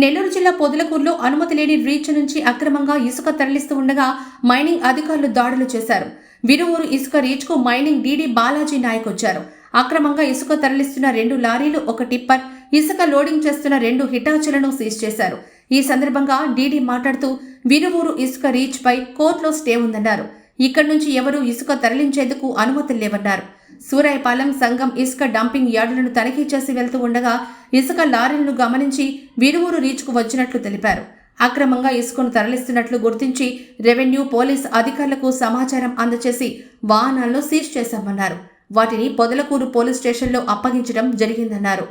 నెల్లూరు జిల్లా పొదలకూరులో అనుమతి లేని రీచ్ నుంచి అక్రమంగా ఇసుక తరలిస్తూ ఉండగా మైనింగ్ అధికారులు దాడులు చేశారు. విరువూరు ఇసుక రీచ్కు మైనింగ్ డీడీ బాలాజీ నాయక్ వచ్చారు. అక్రమంగా ఇసుక తరలిస్తున్న రెండు లారీలు ఒక టిప్పర్ ఇసుక లోడింగ్ చేస్తున్న రెండు హిటాచులను సీజ్ చేశారు. ఈ సందర్భంగా డీడీ మాట్లాడుతూ విరువూరు ఇసుక రీచ్ పై కోర్టులో స్టే ఉందన్నారు. ఇక్కడి నుంచి ఎవరూ ఇసుక తరలించేందుకు అనుమతులు లేవన్నారు. సూరాయపాలెం సంఘం ఇసుక డంపింగ్ యార్డులను తనిఖీ చేసి వెళ్తూ ఉండగా ఇసుక లారీలను గమనించి విరువురు రీచ్కు వచ్చినట్లు తెలిపారు. అక్రమంగా ఇసుకను తరలిస్తున్నట్లు గుర్తించి రెవెన్యూ పోలీస్ అధికారులకు సమాచారం అందచేసి వాహనాలను సీజ్ చేశామన్నారు. వాటిని పొదలకూరు పోలీస్ స్టేషన్లో అప్పగించడం జరిగిందన్నారు.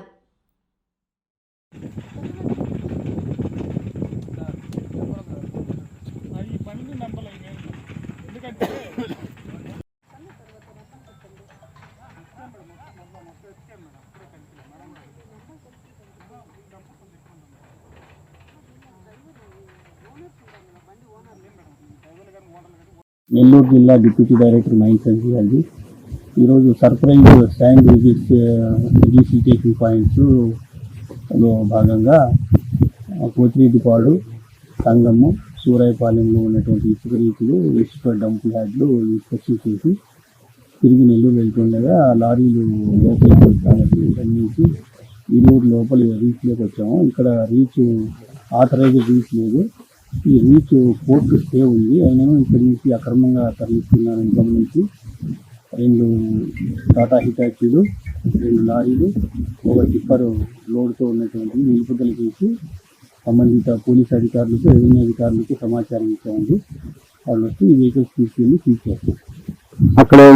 నెల్లూరు జిల్లా డిప్యూటీ డైరెక్టర్ మైన్స్ అండ్ ఈరోజు సర్ప్రైజ్ స్టాండ్ విజిట్ రిజిస్ట్రేషన్ పాయింట్స్లో భాగంగా కోతిరెడ్డిపాడు సంగము సూరాయపాలెంలో ఉన్నటువంటి ఇసుక రీతులు ఇసుక డంప్ యార్డ్లు ఇన్స్పెక్షన్ చేసి తిరిగి నెల్లూరు వెళ్తుండగా లారీలు లోపలికి వచ్చానికి గమనించి ఈరోజు లోపలి రీచ్లోకి వచ్చాము. ఇక్కడ రీచ్ ఆథరైజ్డ్ రీచ్ లేదు. ఈ రీచ్ కోర్టు స్టే ఉంది. అయినా ఇక్కడి నుంచి అక్రమంగా తరలిస్తున్నారని గమనించి రెండు టాటా హిటాచీలు రెండు లారీలు ఒక టిప్పర్ లోడ్తో ఉన్నటువంటి నిలుపుదల చేసి సంబంధిత పోలీస్ అధికారులకు రెవెన్యూ అధికారులకు సమాచారం ఇచ్చామండి. వాళ్ళు వచ్చి ఈ వెహికల్స్ తీసుకెళ్ళి సీజ్ అక్కడ